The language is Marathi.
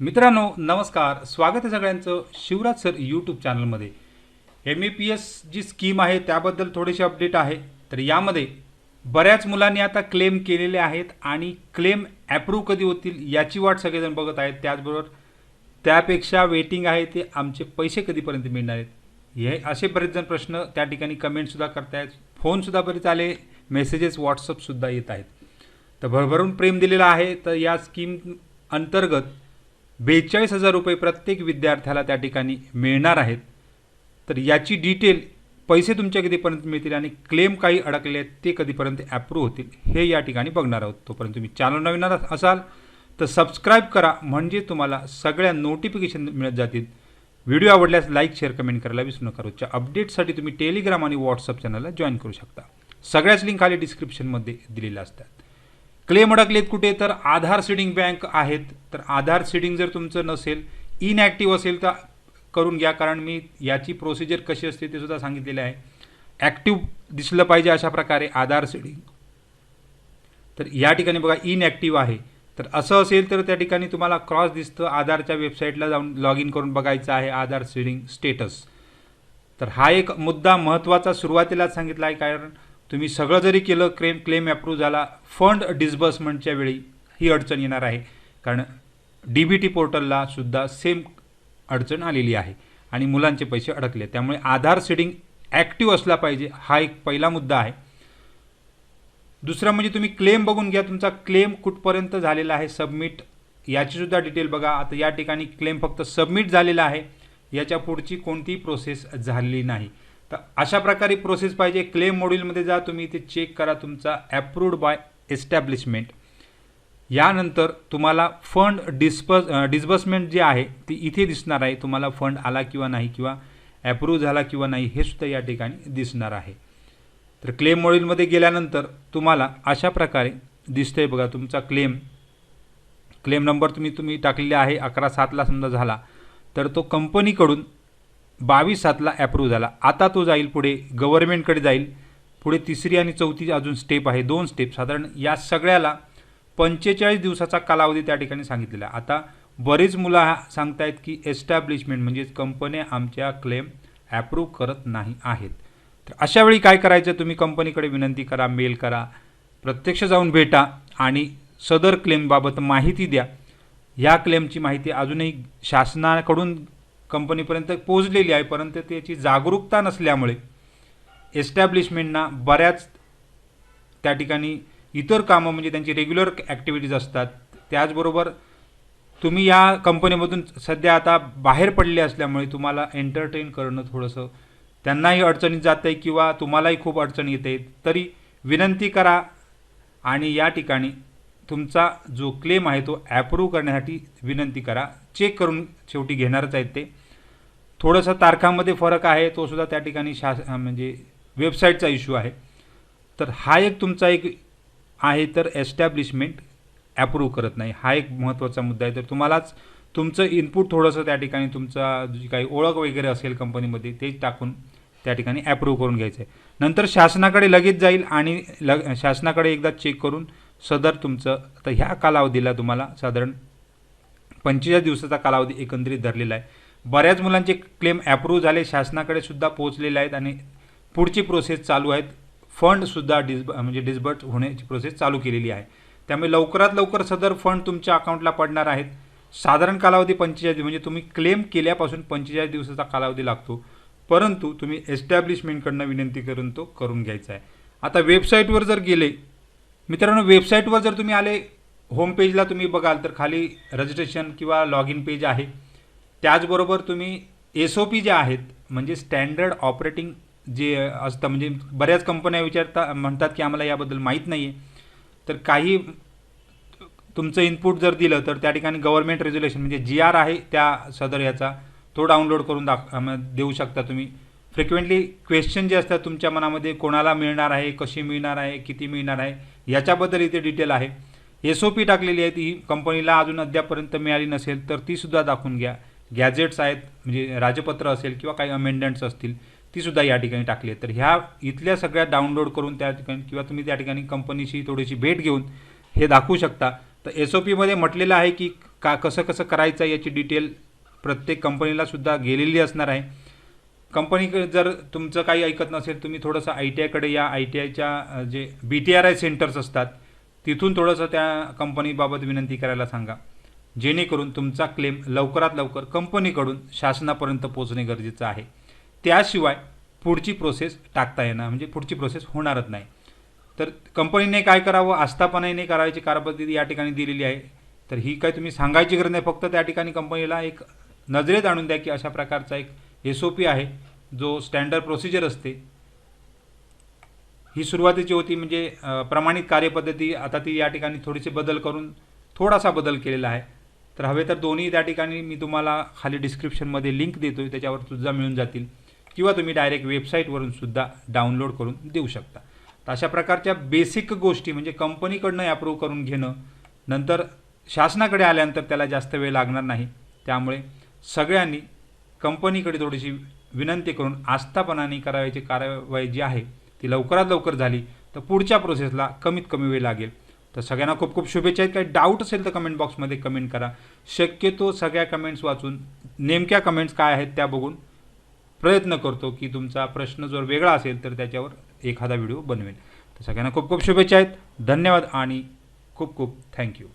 मित्रांनो नमस्कार. स्वागत आहे सगळ्यांचं शिवराज सर यूट्यूब चॅनलमध्ये M A P S G scheme आहे त्याबद्दल थोडेसे अपडेट आहे. तर यामध्ये बऱ्याच मुलांनी आता क्लेम केलेले आहेत आणि क्लेम ॲप्रूव्ह कधी होतील याची वाट सगळेजण बघत आहेत. त्याचबरोबर त्यापेक्षा वेटिंग आहे ते आमचे पैसे कधीपर्यंत मिळणार आहेत? हे असे बरेचजण प्रश्न त्या ठिकाणी कमेंटसुद्धा करतायत. फोनसुद्धा बरेच आले मेसेजेस व्हॉट्सअपसुद्धा येत आहेत. तर भरभरून प्रेम दिलेलं आहे. तर या स्कीम अंतर्गत बेचाळीस हजार रुपये प्रत्येक विद्यार्थ्याला त्या ठिकाणी मिळणार आहेत. तर याची डिटेल पैसे तुमच्या कधीपर्यंत मिळतील आणि क्लेम काही अडकले आहेत ते कधीपर्यंत ॲप्रूव्ह होतील हे या ठिकाणी बघणार आहोत. तोपर्यंत तुम्ही चॅनल नवीन असाल तर सबस्क्राईब करा. म्हणजे तुम्हाला सगळ्या नोटिफिकेशन मिळत जातील. व्हिडिओ आवडल्यास लाईक शेअर कमेंट करायला विसरू नका. रोजच्या अपडेटसाठी तुम्ही टेलिग्राम आणि व्हॉट्सअप चॅनलला जॉईन करू शकता. सगळ्याच लिंक खाली डिस्क्रिप्शनमध्ये दिलेल्या असतात. क्लेम अडकलेत कुठे तर आधार सीडिंग बँक आहेत. तर आधार सीडिंग जर तुमचं नसेल इनॲक्टिव्ह असेल तर करून घ्या कारण मी याची प्रोसिजर कशी असते ते सुद्धा सांगितलेलं आहे. ॲक्टिव्ह दिसलं पाहिजे अशा प्रकारे आधार सीडिंग. तर या ठिकाणी बघा इनॲक्टिव्ह आहे. तर असं असेल तर त्या ठिकाणी तुम्हाला क्रॉस दिसतं. आधारच्या वेबसाईटला जाऊन लॉग इन करून बघायचं आहे आधार सीडिंग स्टेटस तर हा एक मुद्दा महत्त्वाचा सुरुवातीलाच सांगितला आहे कारण तुम्ही सगळं जरी केलं क्लेम क्लेम अप्रूव्ह झाला फंड डिस्बर्समेंटच्या वेळी ही अडचण येणार आहे. कारण डी बी टी पोर्टलला सुद्धा सेम अडचण आलेली आहे आणि मुलांचे पैसे अडकले. त्यामुळे आधार सीडिंग ॲक्टिव्ह असला पाहिजे हा एक पहिला मुद्दा आहे. दुसरा म्हणजे तुम्ही क्लेम बघून घ्या तुमचा क्लेम कुठपर्यंत झालेला आहे सबमिट याचीसुद्धा डिटेल बघा. आता या ठिकाणी क्लेम फक्त सबमिट झालेला आहे याच्या पुढची कोणतीही प्रोसेस झालेली नाही. तर अशा प्रकारे प्रोसेस पाहिजे. क्लेम मॉड्यूलमध्ये जा तुम्ही इथे चेक करा तुमचा ॲप्रूव्ड बाय एस्टॅब्लिशमेंट यानंतर तुम्हाला फंड डिस्बर्स डिस्बर्समेंट जे आहे ती इथे दिसणार आहे. तुम्हाला फंड आला किंवा नाही किंवा ॲप्रूव्ह झाला किंवा नाही हे सुद्धा या ठिकाणी दिसणार आहे. तर क्लेम मॉड्यूलमध्ये गेल्यानंतर तुम्हाला अशा प्रकारे दिसतंय बघा तुमचा क्लेम क्लेम नंबर तुम्ही तुम्ही टाकलेले आहे अकरा सातला समजा झाला. तर तो कंपनीकडून बावीस सातला ॲप्रूव्ह झाला. आता तो जाईल पुढे गव्हर्नमेंटकडे जाईल. पुढे तिसरी आणि चौथी अजून स्टेप आहे. दोन स्टेप साधारण या सगळ्याला पंचेचाळीस दिवसाचा कालावधी त्या ठिकाणी सांगितलेला आहे. आता बरेच मुलं हा सांगतायत की एस्टॅब्लिशमेंट म्हणजेच कंपन्या आमच्या क्लेम ॲप्रूव्ह करत नाही आहेत. तर अशा वेळी काय करायचं? तुम्ही कंपनीकडे विनंती करा मेल करा प्रत्यक्ष जाऊन भेटा आणि सदर क्लेमबाबत माहिती द्या. या क्लेमची माहिती अजूनही शासनाकडून कंपनीपर्यंत पोहोचलेली आहे परंतु त्याची जागरूकता नसल्यामुळे एस्टॅब्लिशमेंटना बऱ्याच त्या ठिकाणी इतर कामं म्हणजे त्यांची रेग्युलर ॲक्टिव्हिटीज असतात. त्याचबरोबर तुम्ही या कंपनीमधून सध्या आता बाहेर पडले असल्यामुळे तुम्हाला एंटरटेन करणं थोडंसं त्यांनाही अडचणीत जात आहे किंवा तुम्हालाही खूप अडचण येते. तरी विनंती करा आणि या ठिकाणी तुमचा जो क्लेम आहे तो ॲप्रूव्ह करण्यासाठी विनंती करा. चेक करून शेवटी घेणारच आहेत ते. थोडंसं तारखामध्ये फरक आहे तो सुद्धा त्या ठिकाणी शास म्हणजे वेबसाईटचा इश्यू आहे. तर हा एक तुमचा एक आहे तर एस्टॅब्लिशमेंट ॲप्रूव्ह करत नाही. हा एक महत्त्वाचा मुद्दा आहे. तर तुम्हालाच तुमचं इनपुट थोडंसं त्या ठिकाणी तुमचा जी काही ओळख वगैरे असेल कंपनीमध्ये ते टाकून त्या ठिकाणी ॲप्रूव्ह करून घ्यायचं आहे नंतर शासनाकडे लगेच जाईल आणि लग शासनाकडे एकदा चेक करून सदर तुमचं तर ह्या कालावधीला तुम्हाला साधारण पंचेचाळीस दिवसाचा कालावधी एकंदरीत धरलेला आहे. बऱ्याच मुलांचे क्लेम ॲप्रूव्ह झाले शासनाकडे सुद्धा पोहोचलेले आहेत आणि पुढची प्रोसेस चालू आहेत. फंडसुद्धा डिस्ब म्हणजे डिस्बर्ट होण्याची प्रोसेस चालू केलेली आहे. त्यामुळे लवकरात लवकर सदर फंड तुमच्या अकाउंटला पडणार आहेत. साधारण कालावधी पंचेचाळीस म्हणजे तुम्ही क्लेम केल्यापासून पंचेचाळीस दिवसाचा कालावधी लागतो. परंतु तुम्ही एस्टॅब्लिशमेंटकडनं विनंती करून तो करून घ्यायचा आहे. आता वेबसाईटवर जर गेले मित्रांनो वेबसाईटवर जर तुम्ही आले होम पेजला तुम्ही बघाल तर खाली रजिस्ट्रेशन किंवा लॉग इन पेज आहे. त्याचबरोबर तुम्ही एस ओ पी जे आहेत म्हणजे स्टँडर्ड ऑपरेटिंग जे असतं म्हणजे बऱ्याच कंपन्या विचारता म्हणतात की आम्हाला याबद्दल माहीत नाही आहे तर काही तुमचं इनपुट जर दिलं तर त्या ठिकाणी गव्हर्नमेंट रेज्युलेशन म्हणजे जी आर आहे त्या सदर याचा तो डाउनलोड करून दाख देऊ शकता तुम्ही. फ्रिक्वेंटली क्वेश्चन जे असतात तुमच्या मनामध्ये कोणाला मिळणार आहे कशी मिळणार आहे किती मिळणार आहे याच्याबद्दल इथे डिटेल आहे. एस ओ पी टाकलेली आहे ती कंपनीला अजून अद्यापर्यंत मिळाली नसेल तर तीसुद्धा दाखवून घ्या. गॅजेट्स आहेत म्हणजे राजपत्र असेल किंवा काही अमेंडंट्स असतील तीसुद्धा या ठिकाणी टाकली आहे तर ह्या इथल्या सगळ्या डाउनलोड करून त्या ठिकाणी किंवा तुम्ही त्या ठिकाणी कंपनीशी थोडीशी भेट घेऊन हे दाखवू शकता. तर एस ओ पीमध्ये म्हटलेलं आहे की का कसं कसं करायचं याची डिटेल प्रत्येक कंपनीला सुद्धा गेलेली असणार आहे. कंपनी जर तुमचं काही ऐकत नसेल तुम्ही थोडंसं आय टी आयकडे या. आय टी आयच्या J B T R I centres असतात तिथून थोडंसं त्या कंपनीबाबत विनंती करायला सांगा. जेणेकरून तुमचा क्लेम लवकरात लवकर कंपनीकडून शासनापर्यंत पोचणे गरजेचं आहे. त्याशिवाय पुढची प्रोसेस टाकता येणार म्हणजे पुढची प्रोसेस होणारच नाही. तर कंपनीने काय करावं आस्थापनाने करायची कार्यपद्धती या ठिकाणी दिलेली आहे. तर ही काय तुम्ही सांगायची गरज नाही फक्त त्या ठिकाणी कंपनीला एक नजरेत आणून द्या की अशा प्रकारचा एक एस ओ पी आहे. जो स्टँडर्ड प्रोसिजर असते ही सुरुवातीची होती. म्हणजे प्रमाणित कार्यपद्धती आता ती या ठिकाणी थोडीशी बदल करून थोडासा बदल केलेला आहे. तर हवे तर दोन्ही त्या ठिकाणी मी तुम्हाला खाली डिस्क्रिप्शनमध्ये लिंक देतो त्याच्यावर सुद्धा मिळून जातील. किंवा तुम्ही डायरेक्ट वेबसाईटवरून सुद्धा डाउनलोड करून देऊ शकता. तर अशा प्रकारच्या बेसिक गोष्टी म्हणजे कंपनीकडनं अप्रूव्ह करून घेणं नंतर शासनाकडे आल्यानंतर त्याला जास्त वेळ लागणार नाही. त्यामुळे सगळ्यांनी कंपनीकडे थोडीशी विनंती करून आस्थापनाने करावयाची कारवाई जी आहे ती लवकरात लवकर झाली तर पुढच्या प्रोसेसला कमीत कमी वेळ लागेल. तर सगळ्यांना खूप खूप शुभेच्छा आहेत. काही डाऊट असेल तर कमेंट बॉक्समध्ये कमेंट करा. शक्यतो सगळ्या कमेंट्स वाचून नेमक्या कमेंट्स काय आहेत त्या बघून प्रयत्न करतो की तुमचा प्रश्न जर वेगळा असेल तर त्याच्यावर एखादा व्हिडिओ बनवेल. तर सगळ्यांना खूप खूप शुभेच्छा आहेत. धन्यवाद आणि खूप खूप थँक्यू